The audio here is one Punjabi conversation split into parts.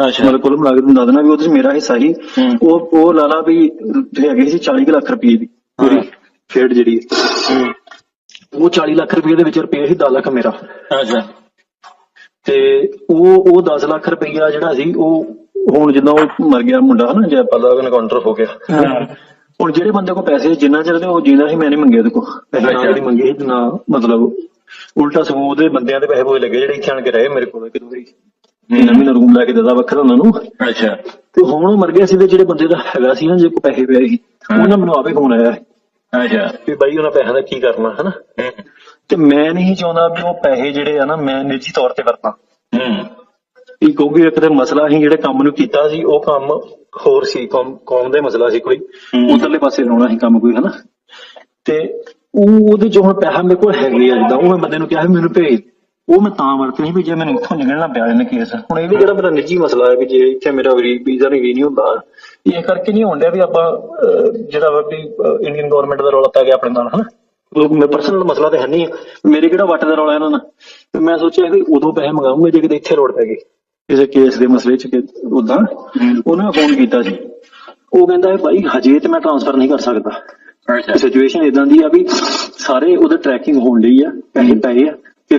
ਮਤਲਬ ਕੁੱਲ ਮਿਲਾ ਕੇ ਤੁਹਾਨੂੰ ਦੱਸ ਦੇਣਾ ਵੀ ਉਹਦੇ ਚ ਮੇਰਾ ਹਿੱਸਾ ਹੂੰ। ਉਹ ਉਹ ਲਾਲਾ ਵੀ ਹੈਗੇ ਸੀ 40 ਕੁ ਲੱਖ ਰੁਪਏ ਦੀ ਪੂਰੀ। ਖੇਡ ਜਿਹੜੀ। ਉਹ 40 ਲੱਖ ਰੁਪਏ ਦੇ ਵਿੱਚ ਰੁਪਏ ਸੀ 10 ਲੱਖ ਮੇਰਾ। ਅੱਛਾ। ਤੇ ਉਹ ਉਹ 10 ਲੱਖ ਰੁਪਈਆ ਜਿਹੜਾ ਸੀ ਉਹ ਹੁਣ ਜਿੱਦਾਂ ਉਹ ਮਰ ਗਿਆ ਮੁੰਡਾ ਹਨਾ ਜੈਪਾਲ ਦਾ ਐਨਕਾਊਂਟਰ ਹੋ ਗਿਆ। ਹੁਣ ਜਿਹੜੇ ਬੰਦੇ ਕੋ ਪੈਸੇ ਜਿੰਨਾ ਚਿਰ ਦੇ ਉਹ ਜਿੰਦਾ ਸੀ ਮੈਂ ਨਹੀਂ ਮੰਗੇ ਉਹਦੇ ਕੋ ਪੈਸੇ। ਨਹੀਂ ਮੰਗੇ ਸੀ, ਨਾ ਮਤਲਬ ਉਲਟਾ ਸਗੋਂ ਉਹਦੇ ਬੰਦਿਆਂ ਦੇ ਪੈਸੇ ਹੋਏ ਲੱਗੇ ਜਿਹੜੇ ਇੱਥੇ ਆਣ ਕੇ ਰਹੇ ਮੇਰੇ ਕੋਲ ਇੱਕ ਮਹੀਨਾ ਮਹੀਨਾ ਰੂਮ ਲੈ ਕੇ ਦਿੱਤਾ ਵੱਖਰਾ ਉਹਨਾਂ ਨੂੰ। ਅੱਛਾ। ਤੇ ਹੁਣ ਉਹ ਮਰ ਗਿਆ ਸੀ ਤੇ ਜਿਹੜੇ ਬੰਦੇ ਦਾ ਹੈਗਾ ਸੀ ਨਾ ਜੇ ਕੋ ਪੈਸੇ ਪਏ ਸੀ। ਉਹਨਾਂ ਮੈਨੂੰ ਆਪੇ ਫੋਨ ਆਇਆ। ਅੱਛਾ। ਵੀ ਬਾਈ ਉਹਨਾਂ ਪੈਸਿਆਂ ਦਾ ਕੀ ਕਰਨਾ ਹਨਾ? ਤੇ ਮੈਂ ਨਹੀਂ ਚਾਹੁੰਦਾ ਵੀ ਉਹ ਪੈਸੇ ਜਿਹੜੇ ਆ ਨਾ ਮੈਂ ਨਿੱਜੀ ਤੌਰ ਤੇ ਵਰਤਾਂ। ਹੂੰ। ਵੀ ਕਿਉਂਕਿ ਇੱਕ ਤੇ ਮਸਲਾ ਸੀ ਜਿਹੜੇ ਕੰਮ ਨੂੰ ਕੀਤਾ ਸੀ ਉਹ ਕੰਮ ਹੋਰ ਸੀ ਕੌਮ ਕੌਮ ਦਾ ਮਸਲਾ ਸੀ ਕੋਈ। ਉਧਰਲੇ ਪਾਸੇ ਲਾਉਣਾ ਸੀ ਕੰਮ ਕੋਈ ਹਨਾ? ਤੇ ਉਹ ਉਹਦੇ ਜੋ ਹੁਣ ਪੈਸਾ ਮੇਰੇ ਕੋਲ ਹੈਗੇ ਆ ਜਿੱਦਾਂ ਉਹ ਮੈਂ ਬੰਦੇ ਨੂੰ ਕਿਹਾ ਮੈਨੂੰ ਭੇਜ। ਉਹ ਮੈਂ ਤਾਂ ਵਰਤਣੀ ਵੀ ਜੇ ਮੈਨੂੰ ਇੱਥੋਂ ਨਿਕਲਣਾ ਪਿਆ ਇਹਨੇ ਕੇਸ ਹੁਣ ਇਹ ਵੀ ਜਿਹੜਾ ਮੇਰਾ ਨਿੱਜੀ ਮਸਲਾ ਹੈ ਵੀ ਜੇ ਇੱਥੇ ਮੇਰਾ ਵੀਜ਼ਾ ਨਹੀਂ ਵੀ ਨਹੀਂ ਹੁੰਦਾ ਇਹ ਕਰਕੇ ਨਹੀਂ ਹੁੰਦਾ ਵੀ ਆਪਾਂ ਜਿਹੜਾ ਵਾ ਵੀ ਇੰਡੀਅਨ ਗਵਰਨਮੈਂਟ ਦਾ ਰੌਲਾ ਪੈ ਗਿਆ ਆਪਣੇ ਨਾਲ ਹਨਾ? ਉਹ ਮੇਰਾ ਪਰਸਨਲ ਮਸਲਾ ਤੇ ਹੈ ਨਹੀਂ। ਮੇਰੇ ਕਿਹੜਾ ਵੱਟ ਦਾ ਰੌਲਾ ਇਹਨਾਂ ਨਾਲ ਤੇ ਮੈਂ ਸੋਚਿਆ ਕਿ ਉਦੋਂ ਪੈਸੇ ਮੰਗਾਉਂਗਾ ਜੇ ਕਿਤੇ ਇੱਥੇ ਲੋੜ ਪੈ ਗਈ ਕਿਸੇ ਕੇਸ ਦੇ ਮਸਲੇ 'ਚ ਕਿ ਉਦਾਂ ਉਹਨਾਂ ਨੇ ਫੋਨ ਕੀਤਾ ਸੀ। ਉਹ ਕਹਿੰਦਾ ਹੈ ਭਾਈ ਹਜੇ ਤੇ ਮੈਂ ਟ੍ਰਾਂਸਫਰ ਨਹੀਂ ਕਰ ਸਕਦਾ। ਸਿਚੁਏਸ਼ਨ ਇਦਾਂ ਦੀ ਆ ਵੀ ਸਾਰੇ ਉਹਦੇ ਟਰੈਕਿੰਗ ਹੋਣ ਲਈ ਆ ਪੈਸੇ ਪਏ ਆ ਕਿ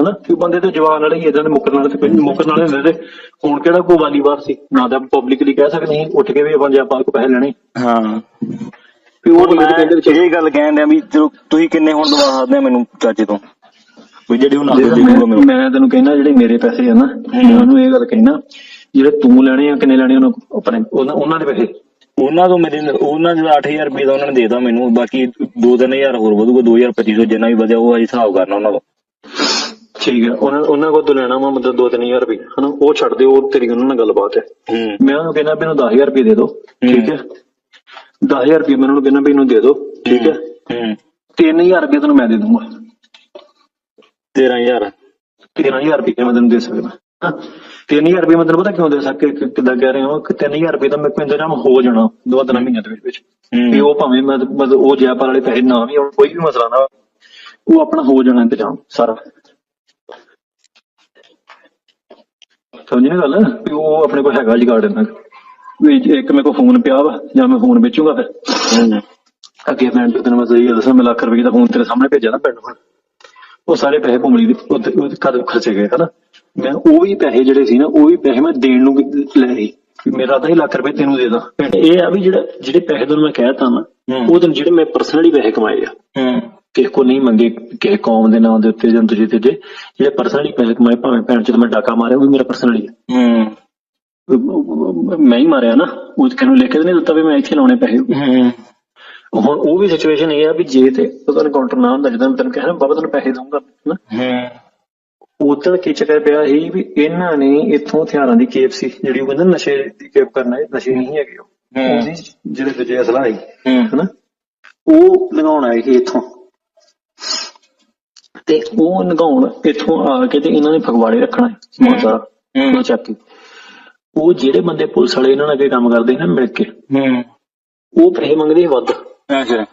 ਹਨਾ? ਕਿ ਬੰਦੇ ਤੇ ਜਵਾਨ ਵਾਲੇ ਹੀ ਇਦਾਂ ਦੇ ਮੁੱਕਰਨ ਵਾਲੇ ਤੇ ਕੋਈ ਵਾਲੇ ਹੁੰਦੇ ਤੇ ਹੁਣ ਕਿਹੜਾ ਕੋਈ ਵਾਲੀਵਾਰ ਸੀ? ਨਾ ਤਾਂ ਪਬਲਿਕਲੀ ਕਹਿ ਸਕਦੇ ਸੀ ਉੱਠ ਕੇ ਵੀ ਆਪਾਂ ਜੈਪਾਲ ਕੋ ਪੈਸੇ ਲੈਣੇ। ਹਾਂ। ਵੀ ਉਹ ਮੈਂ ਕਹਿੰਦੇ ਇਹ ਗੱਲ ਕਹਿਣ ਡਿਆ ਵੀ ਚਲੋ ਤੁਸੀਂ ਕਿੰਨੇ ਹੁਣ ਦਵਾ ਸਕਦੇ ਆ ਮੈਨੂੰ ਚਾਚੇ ਤੋਂ? ਵੀ ਜਿਹੜੀ ਉਹਨਾਂ ਦੇ ਮੈਂ ਮੈਨੂੰ। ਮੈਂ ਤੈਨੂੰ ਕਹਿਣਾ ਜਿਹੜੇ ਮੇਰੇ ਪੈਸੇ ਆ ਨਾ ਮੈਂ ਉਹਨੂੰ ਇਹ ਗੱਲ ਕਹਿਣਾ ਜਿਹੜੇ ਤੂੰ ਲੈਣੇ ਆ ਕਿੰਨੇ ਲੈਣੇ ਉਹਨਾਂ ਆਪਣੇ ਉਹਨਾਂ ਦੇ ਪੈਸੇ। ਉਹਨਾਂ ਤੋਂ ਮੇਰੇ ਉਹਨਾਂ ਦਾ 8000 ਰੁਪਏ ਦਾ ਉਹਨਾਂ ਨੇ ਦੇਤਾ ਮੈਨੂੰ ਬਾਕੀ 2-3000 ਹੋਰ ਵਧੂਗਾ 2250 ਜਿੰਨਾ ਵੀ ਵਧਿਆ ਉਹ ਹਿਸਾਬ ਕਰਨਾ ਉਹਨਾਂ ਦਾ ਠੀਕ ਹੈ। ਉਹਨਾਂ ਉਹਨਾਂ ਕੋਲ ਤੋਂ ਲੈਣਾ ਵਾ ਮਤਲਬ 2-3000 ਰੁਪਏ। ਹਨਾ ਉਹ ਛੱਡ ਦਿਓ ਉਹ ਤੇਰੀ ਉਹਨਾਂ ਨਾਲ ਗੱਲਬਾਤ ਹੈ। ਮੈਂ ਉਹਨੂੰ ਕਹਿੰਦਾ ਇਹਨੂੰ 10000 ਰੁਪਏ ਦੇ ਦਿਓ ਠੀਕ ਹੈ। 10000 ਰੁਪਏ ਮੈਂ ਉਹਨੂੰ ਕਹਿੰਦਾ ਵੀ ਇਹਨੂੰ ਦੇ ਦਿਓ ਠੀਕ ਹੈ। ਹੂੰ। 3000 ਰੁਪਏ ਤੈਨੂੰ ਮੈਂ ਦੇ ਦੂੰਗਾ। 13000 13000 ਰੁਪਏ ਮੈਂ ਤੈਨੂੰ ਦੇ ਸਕਦਾ। ਹਾਂ। 3000 ਰੁਪਏ ਮੈਂ ਤੈਨੂੰ ਪਤਾ ਕਿਉਂ ਦੇ ਸਕੇ ਕਿੱਦਾਂ ਕਹਿ ਰਹੇ ਹੋ ਕਿ 3000 ਰੁਪਏ ਤਾਂ ਮੇਰੇ ਕੋਲ ਇੰਤਜ਼ਾਮ ਹੋ ਜਾਣਾ ਦੋ ਤਿੰਨ ਮਹੀਨਿਆਂ ਦੇ ਵਿੱਚ। ਵਿੱਚ ਹੂੰ ਉਹ ਭਾਵੇਂ ਮੈਂ ਮਤਲਬ ਉਹ ਜੈਪਾਲ ਵਾਲੇ ਪੈਸੇ ਨਾ ਵੀ ਕੋਈ ਵੀ ਮਸਲਾ ਨਾ ਉਹ ਆਪਣਾ ਹੋ ਜਾਣਾ ਇੰਤਜ਼ਾਮ ਸਾਰਾ। ਸਮਝੇ ਨਾ ਗੱਲ? ਵੀ ਉਹ ਆਪਣੇ ਕੋਲ ਹੈਗਾ ਜਗਾੜ ਇਹਨਾਂ ਵੀ ਜੇ ਇੱਕ ਮੇਰੇ ਕੋਲ ਫੋਨ ਪਿਆ ਵਾ ਜਾਂ ਮੈਂ ਫੋਨ ਵੇਚੂਗਾ ਫਿਰ। ਅੱਗੇ ਮੈਂ ਤੈਨੂੰ ਮੈਂ ਸਹੀ ਦੱਸਾਂ ਮੈਂ ਲੱਖ ਰੁਪਏ ਦਾ ਫੋਨ ਤੇਰੇ ਸਾਹਮਣੇ ਭੇਜਿਆ ਨਾ ਪਿੰਡ ਹੁਣ ਉਹ ਸਾਰੇ ਪੈਸੇ ਭੁੰਮਲੀ ਦੇ ਕਦ ਖਰਚੇ ਗਏ ਹਨਾ? ਮੈਂ ਉਹ ਵੀ ਪੈਸੇ ਜਿਹੜੇ ਸੀ ਨਾ ਉਹ ਵੀ ਪੈਸੇ ਮੈਂ ਦੇਣ ਨੂੰ ਲੈ ਰਹੀ ਮੇਰਾ ਤਾਂ ਹੀ ਲੱਖ ਰੁਪਏ ਤੈਨੂੰ ਦੇ ਦਾਂ। ਇਹ ਆ ਵੀ ਜਿਹੜਾ ਜਿਹੜੇ ਪੈਸੇ ਤੈਨੂੰ ਮੈਂ ਕਹਿਤਾ ਨਾ। ਉਹ ਤੈਨੂੰ ਜਿਹੜੇ ਮੈਂ ਪਰਸਨਲੀ ਪੈਸੇ ਕਮਾਏ ਆ। ਕਿਸੇ ਕੋ ਨਹੀਂ ਮੰਗੇ ਕਿਸੇ ਕੌਮ ਦੇ ਨਾਂ ਦੇ ਉੱਤੇ ਜਾਂ ਤੁਸੀਂ ਤੇ ਜਿਹੜੇ ਪਰਸਨਲੀ ਪੈਸੇ ਕਮਾਏ ਭਾਵੇਂ ਭੈਣ ਚ ਮੈਂ ਡਾਕਾ ਮਾਰਿਆ ਉਹ ਵੀ ਮੇਰਾ ਪਰਸਨਲੀ ਹੂੰ। ਮੈਂ ਹੀ ਮਾਰਿਆ ਨਾ ਉਹ ਕਿਹਨੂੰ ਲਿਖ ਕੇ ਨਹੀਂ ਦਿੱਤਾ ਵੀ ਮੈਂ ਇੱਥੇ ਲਾਉਣੇ ਪੈਸੇ। ਹੂੰ। ਹੁਣ ਉਹ ਵੀ ਸਿਚੁਏਸ਼ਨ ਇਹ ਆ ਵੀ ਜੇ ਤੇ ਉਹਦਾ ਐਨਕਾਊਂਟਰ ਨਾ ਹੁੰਦਾ ਜਦੋਂ ਮੈਂ ਤੈਨੂੰ ਕਹਿਣਾ ਬਾਬਾ ਤੈਨੂੰ ਪੈਸੇ ਦਊਂਗਾ ਨਾ ਹੂੰ। ਉਦੋਂ ਕੀ ਚੱਕਰ ਪਿਆ ਸੀ ਵੀ ਇਹਨਾਂ ਨੇ ਇੱਥੋਂ ਹਥਿਆਰਾਂ ਦੀ ਕੇਪ ਸੀ ਜਿਹੜੀ ਉਹ ਕਹਿੰਦੇ ਨਾ ਨਸ਼ੇ ਦੀ ਕੇਪ ਕਰਨਾ ਇਹ ਨਸ਼ੇ ਨਹੀਂ ਹੈਗੇ ਉਹ। ਹੂੰ। ਜਿਹੜੇ ਦੂਜੇ ਅਸਲਾ ਹੂੰ। ਹਨਾ? ਉਹ ਲਗਾਉਣ ਸੀ ਇੱਥੋਂ। ਤੇ ਉਹ ਲਗਾਉਣ ਇੱਥੋਂ ਆ ਕੇ ਤੇ ਇਹਨਾਂ ਨੇ ਫਗਵਾੜੇ ਰੱਖਣਾ ਹੈ ਸਮਾਨ ਸਾਰਾ। ਉਹ ਚੱਕ ਕੇ। ਉਹ ਜਿਹੜੇ ਬੰਦੇ ਪੁਲਿਸ ਵਾਲੇ ਇਹਨਾਂ ਨਾਲ ਅੱਗੇ ਕੰਮ ਕਰਦੇ ਨਾ ਮਿਲ ਕੇ ਹੂੰ। ਉਹ ਪੈਸੇ ਮੰਗਦੇ ਸੀ ਵੱਧ। ਅੱਛਾ।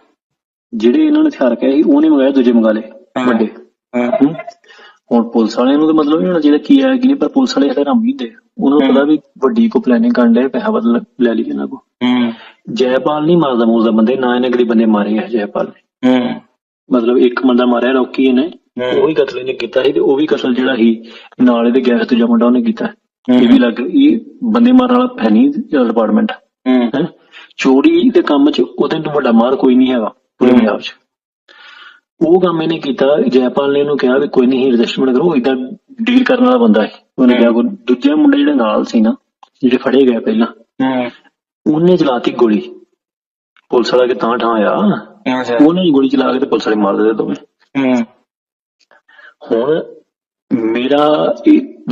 ਜਿਹੜੇ ਇਹਨਾਂ ਨੇ ਹਥਿਆਰ ਕਹੇ ਸੀ ਉਹ ਨਹੀਂ ਮੰਗਾਏ ਦੂਜੇ ਮੰਗਾ ਲਏ। ਵੱਡੇ। ਹਾਂ। ਹੁਣ ਪੁਲਿਸ ਵਾਲਿਆਂ ਨੂੰ ਤਾਂ ਮਤਲਬ ਨਹੀਂ ਹੋਣਾ ਚਾਹੀਦਾ ਕੀ ਹੈ ਕੀ ਨਹੀਂ ਪਰ ਪੁਲਿਸ ਵਾਲੇ ਹਲੇ ਰੰਮ ਨਹੀਂ ਦੇ ਉਹਨਾਂ ਨੂੰ। ਪਤਾ ਵੀ ਵੱਡੀ ਕੋ ਪਲੈਨਿੰਗ ਕਰਨ ਦੇ ਪੈਸਾ ਬਦਲ ਲੈ ਲਈ ਇਹਨਾਂ ਕੋ ਜੈਪਾਲ ਨਹੀਂ ਮਾਰਦਾ ਮੂਰਦਾ ਬੰਦੇ ਨਾ ਇਹਨੇ ਕਦੀ ਬੰਦੇ ਮਾਰੇ ਆ ਜੈਪਾਲ ਨੇ। ਮਤਲਬ ਇੱਕ ਬੰਦਾ ਮਾਰਿਆ ਰੌਕੀ ਇਹਨੇ। ਉਹ ਵੀ ਕਤਲ ਇਹਨੇ ਕੀਤਾ ਸੀ ਤੇ ਉਹ ਵੀ ਕਤਲ ਜਿਹੜਾ ਸੀ ਨਾਲ ਇਹਦੇ ਗੈਸ ਦੂਜਾ ਮੁੰਡਾ ਉਹਨੇ ਕੀਤਾ। ਇਹ ਵੀ ਲੱਗ ਇਹ ਬੰਦੇ ਮਾਰਨ ਵਾਲਾ ਹੈ ਨਹੀਂ ਡਿਪਾਰਟਮੈਂਟ ਹੂੰ। ਚੋਰੀ ਦੇ ਕੰਮ 'ਚ ਉਹਦੇ ਤੋਂ ਵੱਡਾ ਮਾਰ ਕੋਈ ਨਹੀਂ ਹੈਗਾ ਪੂਰੇ। ਪੰਜਾਬ 'ਚ। ਉਹ ਕੰਮ ਇਹਨੇ ਕੀਤਾ ਜੈਪਾਲ ਨੇ ਉਹਨੂੰ ਕਿਹਾ ਵੀ ਕੋਈ ਨਹੀਂ ਐਡਜਸਟਮੈਂਟ ਕਰੋ ਇਦਾਂ ਡੀਲ ਕਰਨ ਵਾਲਾ ਬੰਦਾ ਹੈ ਉਹਨੇ ਕਿਹਾ ਕੋਈ ਦੂਜੇ ਮੁੰਡੇ ਜਿਹੜੇ ਨਾਲ ਸੀ ਨਾ ਜਿਹੜੇ ਫੜੇ ਗਏ ਪਹਿਲਾਂ ਉਹਨੇ ਚਲਾਤੀ ਗੋਲੀ। ਪੁਲਿਸ ਵਾਲਾ ਕਿ ਤਾਂ ਠਾਂ ਆ ਅੱਛਾ। ਉਹਨੇ ਗੋਲੀ ਚਲਾ ਕੇ ਤੇ ਪੁਲਿਸ ਵਾਲੇ ਮਾਰ ਦਿੱਤੇ ਦੋਵੇਂ। ਹੁਣ ਮੇਰਾ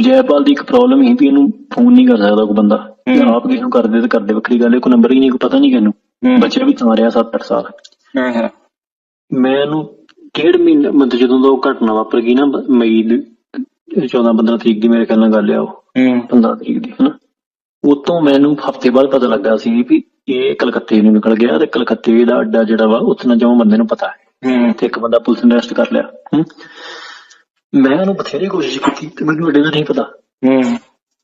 ਜੈਪਾਲ ਦੀ ਇੱਕ ਪ੍ਰੋਬਲਮ ਹੀ ਵੀ ਇਹਨੂੰ ਫੋਨ ਨਹੀਂ ਕਰ ਸਕਦਾ ਕੋਈ ਬੰਦਾ। ਹੂੰ। ਆਪ ਕਿਸੇ ਨੂੰ ਕਰਦੇ ਤੇ ਕਰਦੇ ਵੱਖਰੀ ਗੱਲ ਹੈ ਕੋਈ ਨੰਬਰ ਹੀ ਨਹੀਂ ਕੋਈ ਪਤਾ ਨਹੀਂ ਕਿਹਨੂੰ। ਹੂੰ। ਬੱਚਾ ਵੀ ਤਾਂ ਰਿਹਾ 7-8 ਸਾਲ। ਅੱਛਾ ਮੈਂ ਇਹਨੂੰ ਡੇਢ ਮਹੀਨੇ ਮਤਲਬ ਜਦੋਂ ਦਾ ਉਹ ਘਟਨਾ ਵਾਪਰ ਗਈ ਨਾ ਮਈ ਦੀ 14-15 ਤਰੀਕ ਦੀ ਮੇਰੇ ਖਿਆਲ ਨਾਲ ਗੱਲ ਆ ਉਹ। ਹੂੰ। 15 ਤਰੀਕ ਦੀ ਹਨਾ। ਉਤੋਂ ਮੈਨੂੰ ਹਫ਼ਤੇ ਬਾਅਦ ਪਤਾ ਲੱਗਾ ਸੀ ਵੀ ਇਹ ਕਲਕੱਤੇ ਨੂੰ ਨਿਕਲ ਗਿਆ ਤੇ ਕਲਕੱਤੇ ਦਾ ਅੱਡਾ ਜਿਹੜਾ ਵਾ ਉੱਥੇ ਨਾ ਜੋ ਬੰਦੇ ਨੂੰ ਪਤਾ ਹੈ। ਹੂੰ। ਤੇ ਇੱਕ ਬੰਦਾ ਪੁਲਿਸ ਨੇ ਅਰੈਸਟ ਕਰ ਲਿਆ। ਮੈਂ ਉਹਨੂੰ ਬਥੇਰੀ ਕੋਸ਼ਿਸ਼ ਕੀਤੀ ਤੇ ਮੈਨੂੰ ਅੱਡੇ ਦਾ ਨਹੀਂ ਪਤਾ। ਹੂੰ।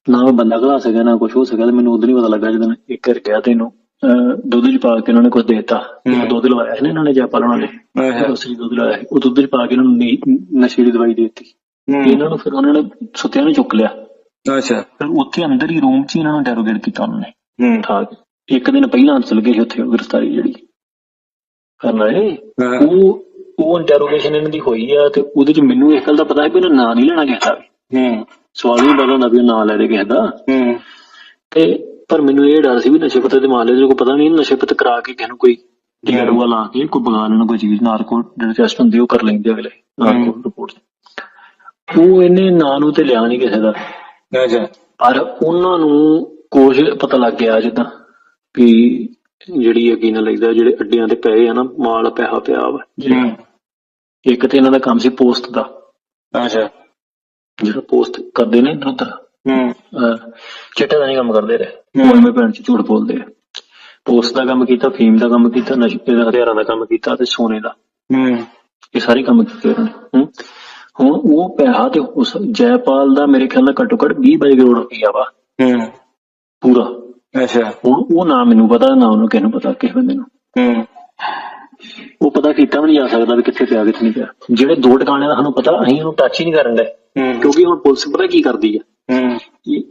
ਨਾ ਮੈਂ ਬੰਦਾ ਘਲਾ ਸਕਿਆ ਨਾ ਕੁਝ ਹੋ ਸਕਿਆ ਤੇ ਮੈਨੂੰ ਉਦੋਂ ਹੀ ਪਤਾ ਲੱਗਾ ਜਦੋਂ ਇੱਕ ਵਾਰ ਗਿਆ ਤੈਨੂੰ ਦੁੱਧ ਚ ਪਾ ਕੇ ਉਹਨਾਂ ਨੇ ਕੁਝ ਦੇਤਾ। ਦੁੱਧ ਲਵਾਇਆ ਸੀ ਨਾ ਇਹਨਾਂ ਨੇ ਜੈਪਾਲ ਉਹਨਾਂ ਨੇ ਉਸੇ ਦੁੱਧ ਲਾਇਆ ਸੀ। ਉਹ ਦੁੱਧ ਚ ਪਾ ਕੇ ਇਹਨਾਂ ਨੂੰ ਨੀ- ਨਸ਼ੇ ਦੀ ਦਵਾਈ ਦੇ ਦਿੱਤੀ। ਇਹਨਾਂ ਨੂੰ ਫਿਰ ਉਹਨਾਂ ਨੇ ਸੁੱਤਿਆਂ ਨੂੰ ਚੁੱਕ ਲਿਆ। ਅੱਛਾ। ਫਿਰ ਉੱਥੇ ਅੰਦਰ ਹੀ ਰੂਮ 'ਚ ਇਹਨਾਂ ਨੂੰ ਇੰਟਰੋਗੇਟ ਕੀਤਾ ਉਹਨਾਂ ਨੇ। ਹੂੰ। ਉਠਾ ਕੇ। ਇੱਕ ਦਿਨ ਪਹਿਲਾਂ ਚਲ ਗਏ ਸੀ ਉੱਥੇ ਗ੍ਰਿਫਤਾਰੀ ਜਿਹੜੀ। ਕਰਨਾ ਹਾਂ। ਉਹ ਉਹ ਇੰਟਰੋਗੇਸ਼ਨ ਇਹਨਾਂ ਦੀ ਹੋਈ ਆ ਤੇ ਉਹਦੇ 'ਚ ਮੈਨੂੰ ਇਸ ਗੱਲ ਦਾ ਪਤਾ ਹੈ ਵੀ ਇਹਨਾਂ ਨਾਂ ਨਹੀਂ ਲੈਣਾ ਕਿਸੇ ਦਾ। ਵੀ। ਹੂੰ। ਸਵਾਲ ਹੀ ਬੜਾ ਹੁੰਦਾ ਵੀ ਉਹ ਨਾਂ ਲੈ ਦੇ ਕਿਸੇ ਦਾ। ਹੂੰ। ਤੇ ਪਰ ਮੈਨੂੰ ਇਹ ਡਰ ਸੀ ਵੀ ਨਸ਼ੇ ਪੱਤੇ ਦੇ ਮਾਮਲੇ 'ਚ ਕੋਈ ਪਤਾ ਨਹੀਂ ਨਸ਼ੇ ਪੱਤੇ ਕਰਾ ਕੇ ਕਿਸੇ ਨੂੰ ਕੋਈ ਟੂਕਾ ਲਾ ਕੇ ਕੋਈ ਬਗਾਨ ਨੂੰ ਕੋਈ ਚੀਜ਼ ਨਾਰਕੋ ਜਿਹੜੇ ਟੈਸਟ ਹੁੰਦੇ ਉਹ ਕਰ ਲੈਂਦੇ ਅਗਲੇ ਨਾਰਕੋ ਰਿਪੋਰਟ ਉਹ ਇਹਨੇ ਨਾਂ ਨੂੰ ਤੇ ਲਿਆ ਨਹੀਂ ਕਿਸੇ ਦਾ। ਅੱਛਾ। ਪਰ ਉਹਨਾਂ ਨੂੰ ਕੁਝ ਪਤਾ ਲੱਗ ਗਿਆ ਜਿੱਦਾਂ ਵੀ ਜਿਹੜੀ ਅੱਗੇ ਨਾ ਲੱਗਦਾ ਜਿਹੜੇ ਅੱਡਿਆਂ ਤੇ ਪਏ ਆ ਨਾ ਮਾਲ ਪੈਸਾ ਪਿਆ ਵਾ। ਇੱਕ ਤੇ ਇਹਨਾਂ ਦਾ ਕੰਮ ਸੀ ਪੋਸਟ ਦਾ। ਅੱਛਾ। ਜਿਹੜਾ ਪੋਸਟ ਕਰਦੇ ਨੇ ਇੱਧਰ ਉੱਧਰ ਹੂੰ। ਅਹ ਚਿੱਟੇ ਦਾ ਨਹੀਂ ਕੰਮ ਕਰਦੇ ਰਹੇ। ਹਮ। ਉਹ ਐਵੇਂ ਭੈਣ ਚ ਝੂਠ ਬੋਲਦੇ ਆ। ਪੋਸਟ ਦਾ ਕੰਮ ਕੀਤਾ ਫੀਮ ਦਾ ਕੰਮ ਕੀਤਾ ਨਸ਼ੇ ਦੇ ਹਥਿਆਰਾਂ ਦਾ ਕੰਮ ਕੀਤਾ ਤੇ ਸੋਨੇ ਦਾ। ਹੂੰ। ਇਹ ਸਾਰੇ ਕੰਮ ਕੀਤੇ ਉਹਨਾਂ ਨੇ। ਹਮ। ਹੁਣ ਉਹ ਪੈਸਾ ਤੇ ਉਸ ਜੈਪਾਲ ਦਾ ਮੇਰੇ ਖਿਆਲ ਨਾਲ ਘੱਟੋ ਘੱਟ 20 ਬਾਈ ਕਰੋੜ ਰੁਪਈਆ ਵਾ। ਹੂੰ। ਪੂਰਾ। ਅੱਛਾ। ਹੁਣ ਉਹ ਨਾ ਮੈਨੂੰ ਪਤਾ ਨਾ ਉਹਨੂੰ ਕਿਸੇ ਨੂੰ ਪਤਾ ਕਿਸੇ ਬੰਦੇ ਨੂੰ। ਹੂੰ। ਉਹ ਪਤਾ ਕੀਤਾ ਵੀ ਨਹੀਂ ਜਾ ਸਕਦਾ ਵੀ ਕਿੱਥੇ ਪਿਆ ਕਿੱਥੇ ਨਹੀਂ ਪਿਆ। ਜਿਹੜੇ ਦੋ ਟਿਕਾਣੇ ਦਾ ਸਾਨੂੰ ਪਤਾ ਅਸੀਂ ਉਹਨੂੰ ਟੱਚ ਹੀ ਨਹੀਂ ਕਰਨ ਦੇ ਕਿਉਂਕਿ ਹੁਣ ਪੁਲਿਸ ਪਤਾ ਕੀ ਕਰਦੀ ਆ?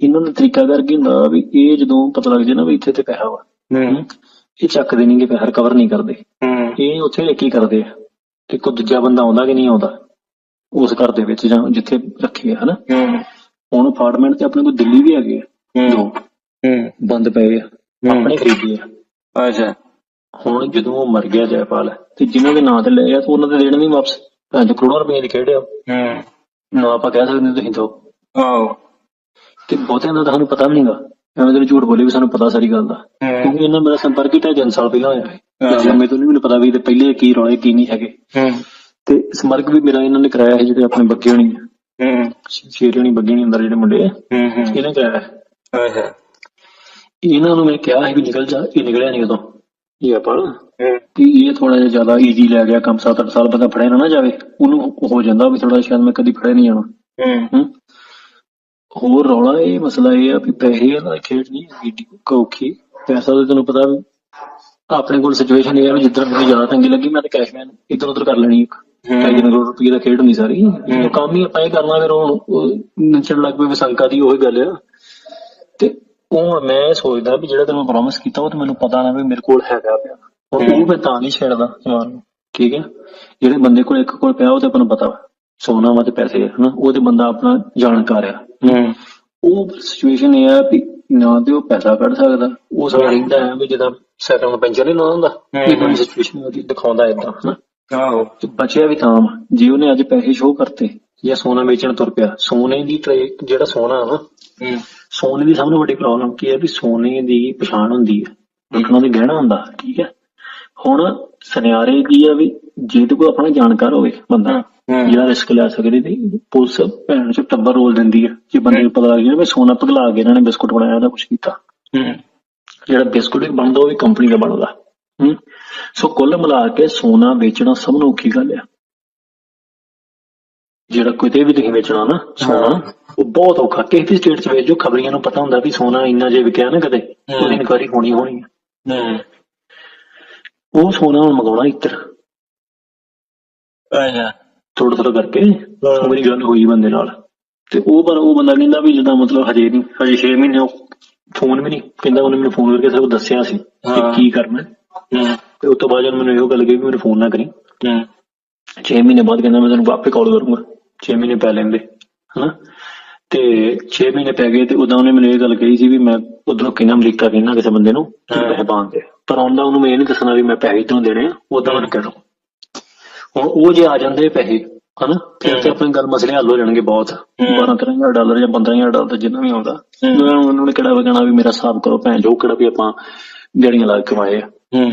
ਇਹਨਾਂ ਦਾ ਤਰੀਕਾ ਕਰਕੇ ਹੁੰਦਾ ਵੀ ਇਹ ਜਦੋਂ ਪਤਾ ਲੱਗ ਜੇ ਨਾ ਵੀ ਇੱਥੇ ਤੇ ਪੈਸਾ ਵਾ। ਇਹ ਚੱਕਦੇ ਨਹੀਂਗੇ ਪੈਸਾ ਰਿਕਵਰ ਨਹੀਂ ਕਰਦੇ। ਇਹ ਉੱਥੇ ਕੀ ਕਰਦੇ ਆ। ਤੇ ਕੋਈ ਦੂਜਾ ਬੰਦਾ ਆਉਂਦਾ ਕਿ ਨਹੀਂ ਆਉਂਦਾ ਉਸ ਘਰ ਦੇ ਵਿੱਚ ਜਾਂ ਜਿੱਥੇ ਰੱਖੇ ਆ ਹਨਾ? ਹੁਣ ਅਪਾਰਟਮੈਂਟ ਤੇ ਆਪਣੇ ਕੋਲ ਦਿੱਲੀ ਵੀ ਹੈਗੇ ਆ ਦੋ। ਹੂੰ। ਬੰਦ ਪਏ ਆ ਆਪਣੇ ਖਰੀਦੇ ਆ। ਅੱਛਾ। ਹੁਣ ਜਦੋਂ ਉਹ ਮਰ ਗਿਆ ਜੈਪਾਲ ਤੇ ਜਿਨ੍ਹਾਂ ਦੇ ਨਾਂ ਤੇ ਲਏ ਆ ਤੇ ਉਹਨਾਂ ਦੇ ਦੇਣ ਨਹੀਂ ਵਾਪਸ। ਪੰਜ ਕਰੋੜਾਂ ਰੁਪਏ ਦੀ ਖੇਡ ਆ। ਹੂੰ। ਨਾ ਆਪਾਂ ਕਹਿ ਸਕਦੇ ਤੁਸੀਂ ਦੋ। ਆਓ ਤੇ ਬਹੁਤਿਆਂ ਦਾ ਤਾਂ ਸਾਨੂੰ ਪਤਾ ਵੀ ਨਹੀਂਗਾ ਐਵੇਂ ਤੇ ਝੂਠ ਬੋਲੇ ਵੀ ਸਾਨੂੰ ਪਤਾ ਸਾਰੀ ਗੱਲ ਦਾ। ਕਿਉਂਕਿ ਇਹਨਾਂ ਮੇਰਾ ਸੰਪਰਕ ਹੀ ਢਾਈ ਸਾਲ ਪਹਿਲਾਂ ਹੋਇਆ ਹੈ। ਤੇ ਮੈਨੂੰ ਨਹੀਂ ਮੈਨੂੰ ਪਤਾ ਵੀ ਤੇ ਪਹਿਲੇ ਕੀ ਰੌਲੇ ਕੀ ਨਹੀਂ ਹੈਗੇ। ਹੂੰ। ਤੇ ਸੰਪਰਕ ਵੀ ਮੇਰਾ ਇਹਨਾਂ ਨੇ ਕਰਾਇਆ ਹੈ ਜਿਹੜੇ ਆਪਣੇ ਬੱਗੇ ਹੋਣੀ ਹੂੰ। ਸ਼ੇਰ ਹੋਣੀ ਬੱਗੇ ਨਹੀਂ ਅੰਦਰ ਜਿਹੜੇ ਮੁੰਡੇ ਆ। ਹੂੰ ਹੂੰ। ਇਹਨੇ ਕਰਾਇਆ। ਹੈ। ਇਹਨਾਂ ਨੂੰ ਮੈਂ ਕਿਹਾ ਸੀ ਵੀ ਨਿਕਲ ਜਾ ਇਹ ਨਿਕਲਿਆ ਨਹੀਂ ਕਦੋਂ। ਇਹ ਆਪਾਂ ਕਿ ਇਹ ਥੋੜਾ ਜਿਹਾ ਜ਼ਿਆਦਾ ਈਜ਼ੀ ਲੈ ਗਿਆ ਕੰਮ 7-8 ਸਾਲ ਬੰਦਾ ਫੜਿਆ ਨਾ ਨਾ ਜਾਵੇ ਉਹਨੂੰ ਹੋ ਜਾਂਦਾ ਵੀ ਥੋੜਾ ਸ਼ਾਇਦ ਮੈਂ ਕਦੀ ਫੜਿਆ ਨਹੀਂ ਜਾਣਾ। ਹੂੰ। ਹੋਰ ਰੌਲਾ ਇਹ ਮਸਲਾ ਇਹ ਆ ਵੀ ਪੈਸੇ ਨਾਲ ਖੇਡ ਨਹੀਂ ਏਡੀ ਔਖੀ। ਪੈਸਾ ਤਾਂ ਤੈਨੂੰ ਪਤਾ ਵੀ ਆਪਣੇ ਕੋਲ ਸਿਚੁਏਸ਼ਨ ਇਹ ਆ ਵੀ ਜਿੱਦਾਂ ਮੈਨੂੰ ਜ਼ਿਆਦਾ ਤੰਗੀ ਲੱਗੀ ਮੈਂ ਤਾਂ ਕੈਸ਼ਮੈਨ ਇੱਧਰ ਉੱਧਰ ਕਰ ਲੈਣੀ ਇੱਕ। ਤਿੰਨ ਕਰੋੜ ਰੁਪਏ ਦਾ ਖੇਡ ਹੁੰਦੀ ਸਾਰੀ। ਕੰਮ ਹੀ ਆਪਾਂ ਇਹ ਕਰਨਾ ਫਿਰ ਹੁਣ ਨੱਚਣ ਲੱਗ ਪਏ ਵਿਸੰਕਾ ਦੀ ਉਹੀ ਗੱਲ ਆ। ਤੇ ਉਹ ਹੁਣ ਮੈਂ ਸੋਚਦਾ ਵੀ ਜਿਹੜਾ ਤੈਨੂੰ ਪ੍ਰੋਮਿਸ ਕੀਤਾ ਉਹ ਤਾਂ ਮੈਨੂੰ ਪਤਾ ਨਾ ਵੀ ਮੇਰੇ ਕੋਲ ਹੈਗਾ ਪਿਆ। ਹੁਣ ਉਹ ਮੈਂ ਤਾਂ ਨਹੀਂ ਛੇੜਦਾ ਸਮਾਨ ਨੂੰ। ਠੀਕ ਹੈ? ਜਿਹੜੇ ਬੰਦੇ ਕੋਲ ਇੱਕ ਕੋਲ ਪਿਆ ਉਹ ਤੇ ਆਪਾਂ ਨੂੰ ਪਤਾ ਵਾ। ਸੋਨਾ ਵਾ ਤੇ ਪੈਸੇ ਹਨਾ? ਉਹ ਤੇ ਬੰਦਾ ਆਪਣਾ ਜਾਣਕਾਰ ਆ। ਉਹ ਸਿਚੁਏਸ਼ਨ ਇਹ ਆ ਵੀ ਨਾ ਤੇ ਉਹ ਪੈਸਾ ਕੱਢ ਸਕਦਾ। ਉਹ ਸਾਰਾ ਰਹਿੰਦਾ ਹੈ ਵੀ ਜਿੱਦਾਂ ਨੂੰ ਪੈਂਚਰ ਨਹੀਂ ਲਾਉਂਦਾ ਹੁੰਦਾ। ਇਹ ਬੜੀ ਸਿਚੁਏਸ਼ਨ ਉਹਦੀ ਦਿਖਾਉਂਦਾ ਇਦਾਂ ਹਨਾ? ਤੇ ਬਚਿਆ ਵੀ ਤਾਂ। ਜੇ ਉਹਨੇ ਅੱਜ ਪੈਸੇ ਸ਼ੋਅ ਕਰਤੇ। ਜਾਂ ਸੋਨਾ ਵੇਚਣ ਤੁਰ ਪਿਆ ਸੋਨੇ ਦੀ ਟਰੇ ਜਿਹੜਾ ਸੋਨਾ ਨਾ ਹੂੰ। ਸੋਨੇ ਦੀ ਸਭ ਤੋਂ ਵੱਡੀ ਪ੍ਰੋਬਲਮ ਕੀ ਹੈ ਵੀ ਸੋਨੇ ਦੀ ਪਛਾਣ ਹੁੰਦੀ ਹੈ ਦੇਖਣਾ ਦੀ ਗਹਿਣਾ ਹੁੰਦਾ ਠੀਕ ਹੈ? ਹੁਣ ਸੁਨਿਆਰੇ ਕੀ ਆ ਵੀ ਜੇ ਤੇ ਕੋਈ ਆਪਣਾ ਜਾਣਕਾਰ ਹੋਵੇ ਬੰਦਾ ਹੂੰ। ਜਿਹੜਾ ਰਿਸਕ ਲੈ ਸਕਦੇ ਤੇ ਪੁਲਿਸ ਭੈਣ ਚ ਟੱਬਰ ਰੋਲ ਦਿੰਦੀ ਹੈ ਜੇ ਬੰਦੇ ਨੂੰ ਪਤਾ ਲੱਗ ਜਾਵੇ ਵੀ ਸੋਨਾ ਪਗਲਾ ਕੇ ਇਹਨਾਂ ਨੇ ਬਿਸਕੁਟ ਬਣਾਇਆ ਉਹਦਾ ਕੁਝ ਕੀਤਾ। ਹੂੰ। ਜਿਹੜਾ ਬਿਸਕੁਟ ਬਣਦਾ ਉਹ ਵੀ ਕੰਪਨੀ ਦਾ ਬਣਦਾ। ਸੋ ਕੁੱਲ ਮਿਲਾ ਕੇ ਸੋਨਾ ਵੇਚਣਾ ਸਭ ਨੂੰ ਔਖੀ ਗੱਲ ਆ। ਜਿਹੜਾ ਕਿਤੇ ਵੀ ਤੁਸੀਂ ਵੇਚਣਾ ਨਾ ਸੋਨਾ ਉਹ ਬਹੁਤ ਔਖਾ। ਕਿਸੇ ਵੀ ਸਟੇਟ 'ਚ ਵੇਚੋ ਖਬਰੀਆਂ ਨੂੰ ਪਤਾ ਹੁੰਦਾ ਵੀ ਸੋਨਾ ਇੰਨਾ ਜੇ ਵਿਕਿਆ ਨਾ ਕਦੇ ਉਹਦੀ ਇਨਕੁਆਰੀ ਹੋਣੀ ਹੋਣੀ ਹੂੰ। ਉਹ ਸੋਨਾ ਹੁਣ ਮੰਗਾਉਣਾ ਇੱਧਰ। ਅੱਛਾ। ਥੋੜਾ ਥੋੜਾ ਕਰਕੇ ਮੇਰੀ ਗੱਲ ਹੋਈ ਬੰਦੇ ਨਾਲ। ਤੇ ਉਹ ਪਰ ਉਹ ਬੰਦਾ ਕਹਿੰਦਾ ਵੀ ਜਿੱਦਾਂ ਮਤਲਬ ਹਜੇ ਨਹੀਂ ਹਜੇ 6 ਮਹੀਨੇ ਉਹ ਫੋਨ ਵੀ ਨਹੀਂ ਕਹਿੰਦਾ ਉਹਨੇ ਮੈਨੂੰ ਫੋਨ ਕਰਕੇ ਸਭ ਦੱਸਿਆ ਸੀ ਕਿ। ਕੀ ਕਰਨਾ। ਤੇ ਉਸ ਤੋਂ ਬਾਅਦ ਜਦ ਮੈਨੂੰ ਇਹੋ ਗੱਲ ਕਹੀ ਵੀ ਮੈਨੂੰ ਫੋਨ ਨਾ ਕਰੀ। ਹੂੰ। 6 ਮਹੀਨੇ ਬਾਅਦ ਕਹਿੰਦਾ ਮੈਂ ਤੈਨੂੰ ਆਪੇ ਕਾਲ ਕਰੂੰਗਾ। 6 ਮਹੀਨੇ ਪੈ ਲੈਂਦੇ ਹਨਾ? ਤੇ 6 ਮਹੀਨੇ ਪੈ ਗਏ ਤੇ ਉਦੋਂ ਉਹਨੇ ਮੈਨੂੰ ਇਹ ਗੱਲ ਕਹੀ ਸੀ ਵੀ ਮੈਂ ਉਧਰੋਂ ਕਹਿੰਦਾ ਅਮਰੀਕਾ ਕਹਿੰਦਾ ਕਿਸੇ ਬੰਦੇ ਨੂੰ। ਪੈਸੇ ਪਾਉਣ ਦੇ ਪਰ ਆਉਂਦਾ ਉਹਨੂੰ ਮੈਂ ਇਹ ਨਹੀਂ ਦੱਸਣਾ ਵੀ ਮੈਂ ਪੈਸੇ ਇਧਰੋਂ ਦੇਣੇ ਆ ਉਦਾਂ ਉਹਨੂੰ ਕਹਿਣਾ ਹੁਣ ਉਹ ਜੇ ਆ ਜਾਂਦੇ ਪੈਸੇ ਹਨਾ? ਫਿਰ ਤੇ। ਆਪਣੀ ਗੱਲ ਮਸਲੇ ਹੱਲ ਹੋ ਜਾਣਗੇ ਬਹੁਤ। ਹਮ। 12 13000 ਡਾਲਰ ਜਾਂ 15000 ਡਾਲਰ ਜਿੰਨਾ ਵੀ ਆਉਂਦਾ। ਉਹਨਾਂ ਨੂੰ- ਕਿਹੜਾ ਵਗਣਾ ਵੀ ਮੇਰਾ ਹਿਸਾਬ ਕਰੋ ਭੈਣ ਜੋ ਕਿਹੜਾ ਵੀ ਆਪਾਂ ਜਿਹੜੀਆਂ ਲਾ ਕੇ ਕਮਾਏ ਆ। ਹੂੰ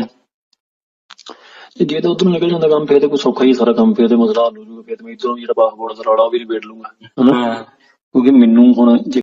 ਤੇ ਜੇ ਤਾਂ ਉਧਰੋਂ ਨਿਕਲ ਜਾਂਦਾ ਕੰਮ ਫਿਰ ਤੇ ਕੋਈ ਸੌਖਾ ਹੀ ਸਾਰਾ ਕੰਮ ਫਿਰ ਤੇ ਮਸਲਾ ਹੱਲ ਹੋ ਜਾਊਗਾ ਫਿਰ ਤੇ ਮੈਂ ਇਧਰੋਂ ਜਿਹੜਾ ਪਾਸਪੋਰਟ ਦਾ ਰੌਲਾ ਉਹ ਵੀ ਨਿਬੇੜ ਲੂੰਗਾ ਹਨਾ ਹਾਂ ਕਿਉਂਕਿ ਮੈਨੂੰ ਹੁਣ ਜੇ